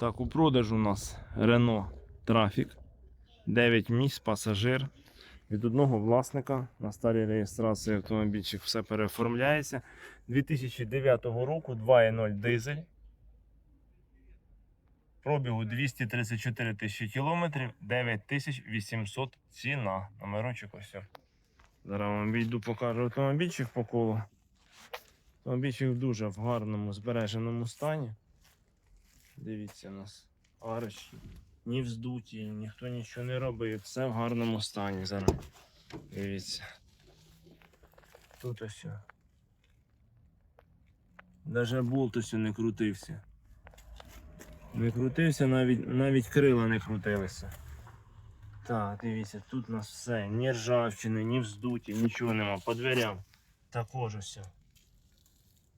Так, у продажу у нас Renault Trafic. 9 місць, пасажир. Від одного власника на старій реєстрації автомобільчик все переоформляється. 2009 року 2.0 дизель. Пробігу 234 тисячі кілометрів, 9800 ціна. Номерочок ось. Зараз вам відійду покажу автомобільчик по колу. Автомобільчик в дуже в гарному збереженому стані. Дивіться у нас арочки. Ні вздуті, ніхто нічого не робив. Все в гарному стані зараз. Дивіться. Тут ось. Даже болт ось не крутився. Не крутився, навіть, навіть крила не крутилися. Так, дивіться, тут у нас все. Ні ржавчини, ні вздуті, нічого нема. По дверям також все.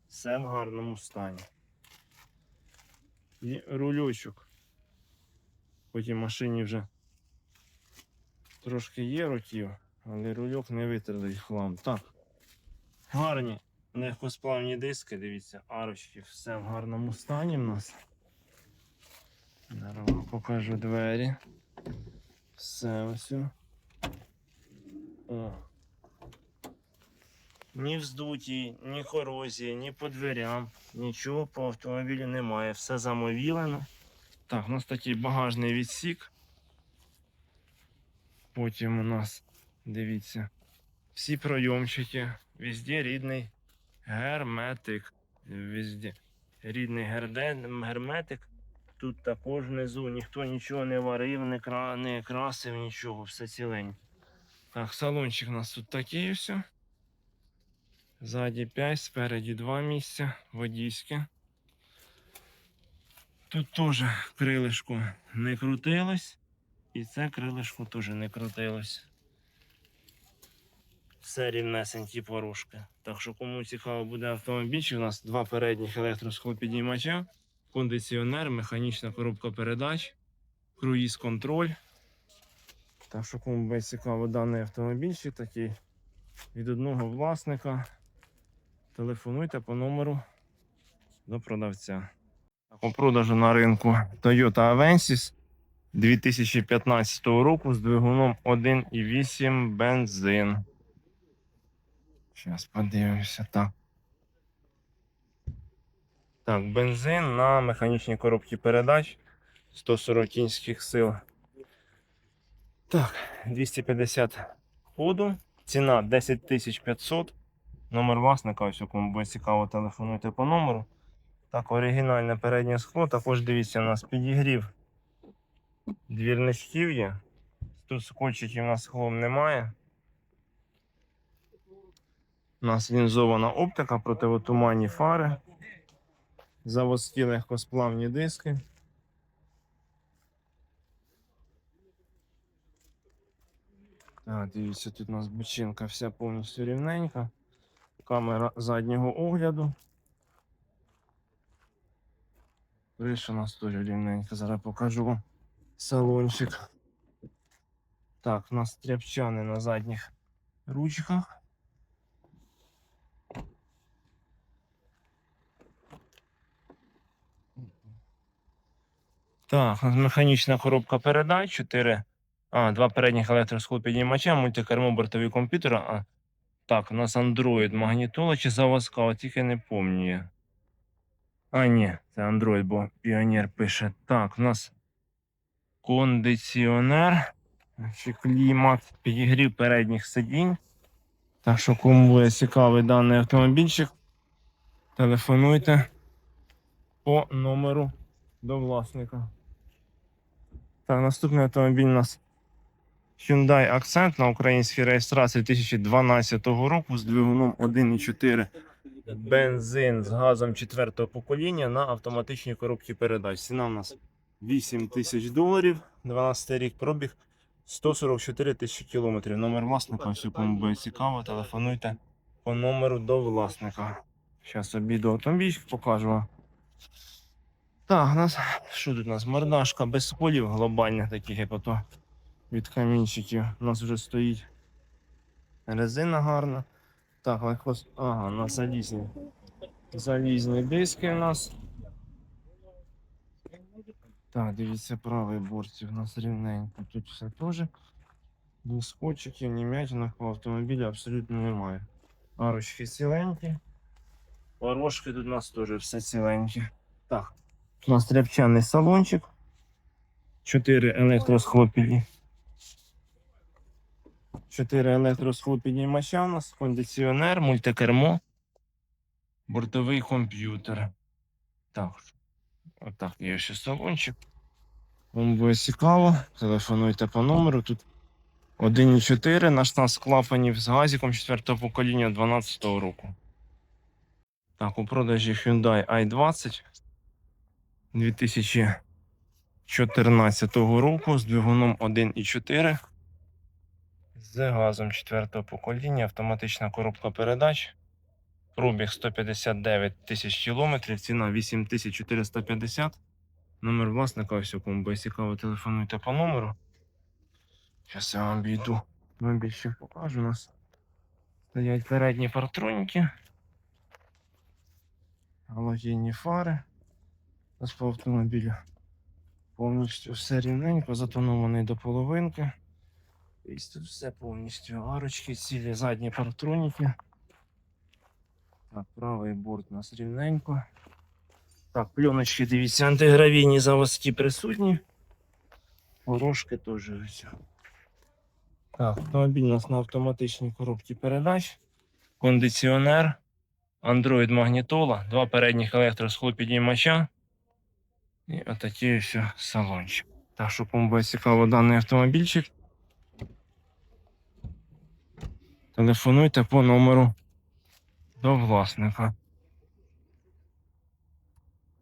Все в гарному стані. І рульочок. Потім машині вже трошки є років, але рульок не витерли хлам. Так. Гарні легкосплавні диски, дивіться, арочки, все в гарному стані в нас. Зараз покажу двері. Все ось. о. Ні вздуті, ні корозії, ні по дверям, нічого по автомобілю немає. Все замовілено. Так, у нас такий багажний відсік. Потім у нас, дивіться, всі пройомчики, везде рідний герметик. Везде рідний герде- герметик. Тут також внизу ніхто нічого не варив, не, кра... не красив, нічого, все ціленьке. Так, салончик у нас тут такий все. Ззаді 5, спереді 2 місця, водійське. Тут теж крилишко не крутилось, і це крилишко теж не крутилось. Все рівнесенькі порушки. Так що кому цікаво буде автомобільчик, у нас два передніх електросхлопідіймача, кондиціонер, механічна коробка передач, круїз контроль. Так що кому буде цікаво даний автомобільчик такий від одного власника. Телефонуйте по номеру до продавця. У продажу на ринку Toyota Avensis 2015 року з двигуном 1,8 бензин. Зараз подивимося. Так. Так, бензин на механічній коробці передач 140 кінських сил. Так, 250 ходу. Ціна 10 500. Номер власника, ось кому буде цікаво, телефонуйте по номеру. Так, оригінальне переднє скло. Також дивіться, у нас підігрів двірничків є. Тут скотчиків у нас склом немає. У нас лінзована оптика, противотуманні фари, заводські легкосплавні диски. Так, дивіться, тут у нас бочинка вся повністю рівненька. Камера заднього огляду. Криша у нас теж рівненька, зараз покажу салончик. Так, у нас тряпчани на задніх ручках. Так, механічна коробка передач, 4. А, два передніх електросхлопіднімача, мультикермо бортові комп'ютера. Так, у нас Android магнітола чи заводська, тільки не пам'ятаю. А, ні, це Android, бо Піонер пише. Так, у нас кондиціонер чи клімат, підігрів передніх сидінь. Так що, кому буде цікавий даний автомобільчик, телефонуйте по номеру до власника. Так, наступний автомобіль у нас Hyundai Accent на українській реєстрації 2012 року з двигуном 1.4 бензин з газом четвертого покоління на автоматичній коробці передач. Ціна у нас 8 тисяч доларів, 12 рік пробіг, 144 тисячі кілометрів. Номер власника, все кому буде цікаво, телефонуйте по номеру до власника. Зараз обійду автомобіль, покажу. Так, у нас що тут у нас? Мордашка без сколів глобальних таких, як ото від камінчиків. У нас вже стоїть резина гарна. Так, легкос... Ага, на залізні. Залізні диски у нас. Так, дивіться, правий борт у нас рівненько. Тут все теж. Ні скотчиків, ні м'ятинок по автомобілі абсолютно немає. Арочки ціленькі. Порожки тут у нас теж все ціленькі. Так. У нас тряпчаний салончик. 4 електросхлопіді. 4 електросхлопіднімача у нас, кондиціонер, мультикермо, бортовий комп'ютер. Так. Отак є ще салончик. Вам буде цікаво. Телефонуйте по номеру. Тут 1,4 на 16 клапанів з газиком 4 покоління 12 року. Так, у продажі Hyundai i20 2014 року з двигуном 1,4 з газом 4 покоління, автоматична коробка передач. Пробіг 159 тисяч кілометрів, ціна 8450. Номер власника, ось кому буде цікаво, телефонуйте по номеру. Зараз я вам бійду. Вам більше покажу у нас. Стоять передні партроніки. Галогенні фари. У нас по автомобілю повністю все рівненько, затонований до половинки. І тут все повністю. Арочки, цілі задні партроніки. Так, правий борт у нас рівненько. Так, пленочки, дивіться, антигравійні заводські присутні. Порошки теж ось. Так, автомобіль у нас на автоматичній коробці передач. Кондиціонер, Android магнітола, два передніх електросхлопідіймача. І отакий ось салончик. Так, що кому буде цікаво даний автомобільчик. Телефонуйте по номеру до власника.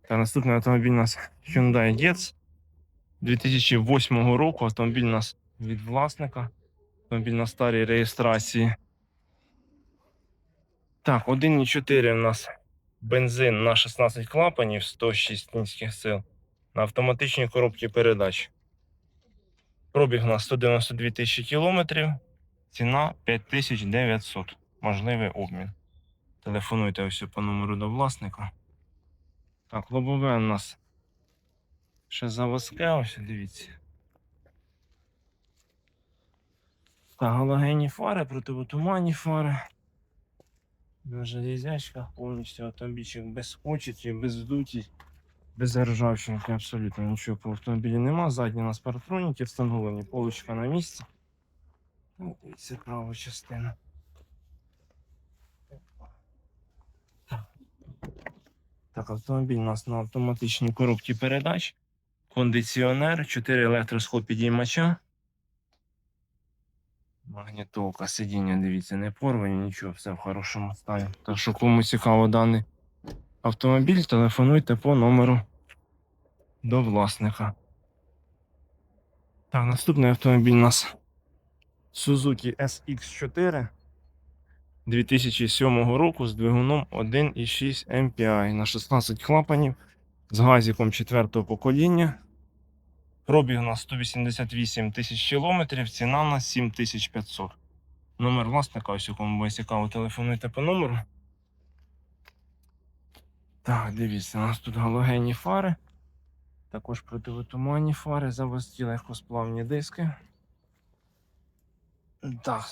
Та наступний автомобіль у нас Hyundai Getz 2008 року. Автомобіль у нас від власника. Автомобіль на старій реєстрації. Так, 1,4 у нас бензин на 16 клапанів, 106 кінських сил. На автоматичній коробці передач. Пробіг у нас 192 тисячі кілометрів. Ціна 5900. Можливий обмін. Телефонуйте ось по номеру до власника. Так, лобове у нас ще заводське, ось дивіться. Так, галогенні фари, противотуманні фари. На железячках повністю автомобільчик без скотчів, без вдуті, без ржавчинки, абсолютно нічого по автомобілі нема. Задні у нас паратроніки встановлені, полочка на місці. Ну, Це права частина. Так, автомобіль у нас на автоматичній коробці передач, кондиціонер, 4 електросхлопідіймача. Магнітолка, сидіння, дивіться, не порвані, нічого, все в хорошому стані. Так що кому цікаво даний автомобіль, телефонуйте по номеру до власника. Так, наступний автомобіль у нас Suzuki SX4 2007 року з двигуном 1,6 MPI на 16 клапанів з газиком 4 покоління. Пробіг у нас 188 тисяч кілометрів, ціна у нас 7500. Номер власника, ось у кому буде цікаво, телефонуйте по номеру. Так, дивіться, у нас тут галогенні фари. Також противотуманні фари, заводські легкосплавні диски. Так,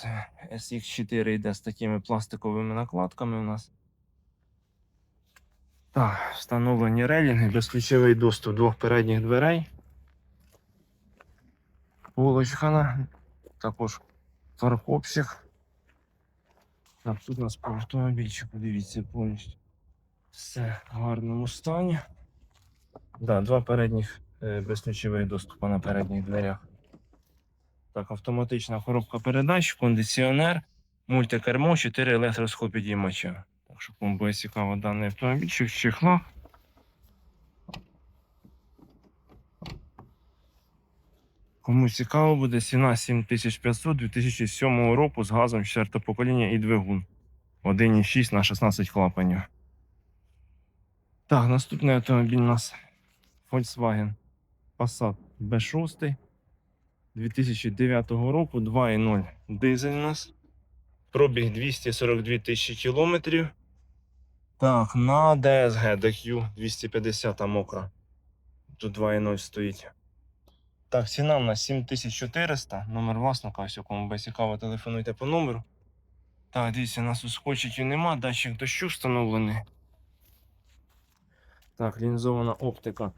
SX4 йде з такими пластиковими накладками у нас. Так, встановлені релінги, безключовий доступ двох передніх дверей. Полочка, також фаркопсик. Так, тут у нас по автомобільчику, дивіться, повністю. Все в гарному стані. Да, два передніх е, безключових доступа на передніх дверях. Так, автоматична коробка передач, кондиціонер, мультикермо, 4 електросхопідіймача. Так що кому буде цікаво даний автомобільчик в чехлах. Кому цікаво буде ціна 7500 2007 року з газом 4 покоління і двигун. 1,6 на 16 клапанів. Так, наступний автомобіль у нас Volkswagen Passat B6 2009 року 2.0 дизель у нас. Пробіг 242 тисячі кілометрів. Так, на DSG DQ 250 мокра. Тут 2.0 стоїть. Так, ціна в нас 7400. Номер власника, ось у кому буде цікаво, телефонуйте по номеру. Так, дивіться, у нас скотчиків нема, датчик дощу встановлений. Так, лінзована оптика.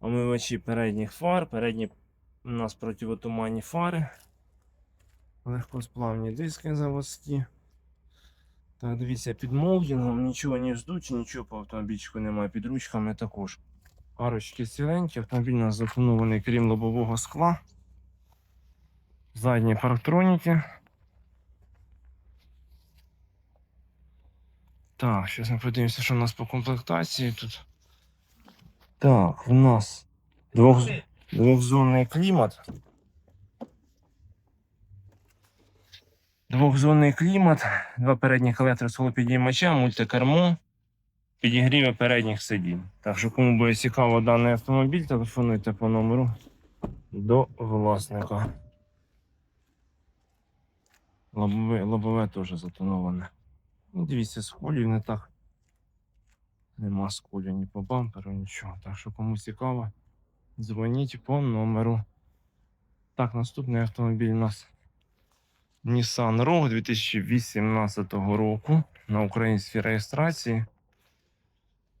Омивачі передніх фар. Передні у нас противотуманні фари. Легкосплавні диски заводські. Так, дивіться, під молдингом нічого не ждуть, нічого по автомобільчику немає. Під ручками також. Арочки ціленькі, автомобіль у нас затонований, крім лобового скла. Задні парктроніки. Так, зараз ми подивимося, що у нас по комплектації тут. Так, у нас двох, двохзонний клімат. Двохзонний клімат, два передніх електросхолопідіймача, мультикермо, підігріве передніх сидінь. Так що, кому буде цікаво даний автомобіль, телефонуйте по номеру до власника. Лобове, лобове теж затоноване. Ну, дивіться, сколів не так. Нема сколів ні по бамперу, нічого. Так що кому цікаво, дзвоніть по номеру. Так, наступний автомобіль у нас Nissan Rogue 2018 року на українській реєстрації.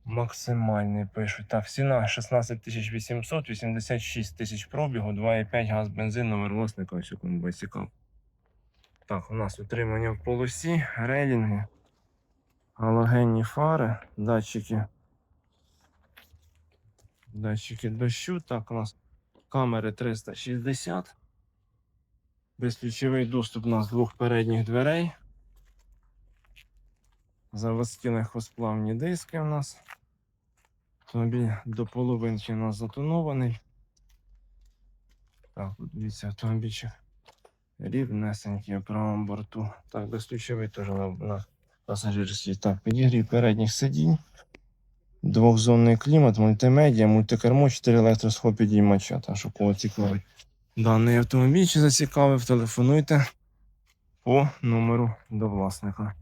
Максимальний пишуть. Так, ціна 16 800, 86 тисяч пробігу, 2,5 газ бензин, номер власника, ось у кому буде цікаво. Так, у нас утримання в полосі, рейлінги, галогенні фари, датчики. Датчики дощу. Так, у нас камери 360. Безключовий доступ у нас двох передніх дверей. Заводські легкосплавні диски у нас. Автомобіль до половинки у нас затонований. Так, дивіться, автомобільчик рівнесенький в правому борту. Так, безключовий теж на, на пасажирській. Так, підігрів передніх сидінь. Двохзонний клімат, мультимедіа, мультикермо, 4 електросхопідіймача. Так, що кого цікавить. Даний автомобіль чи зацікавив, телефонуйте по номеру до власника.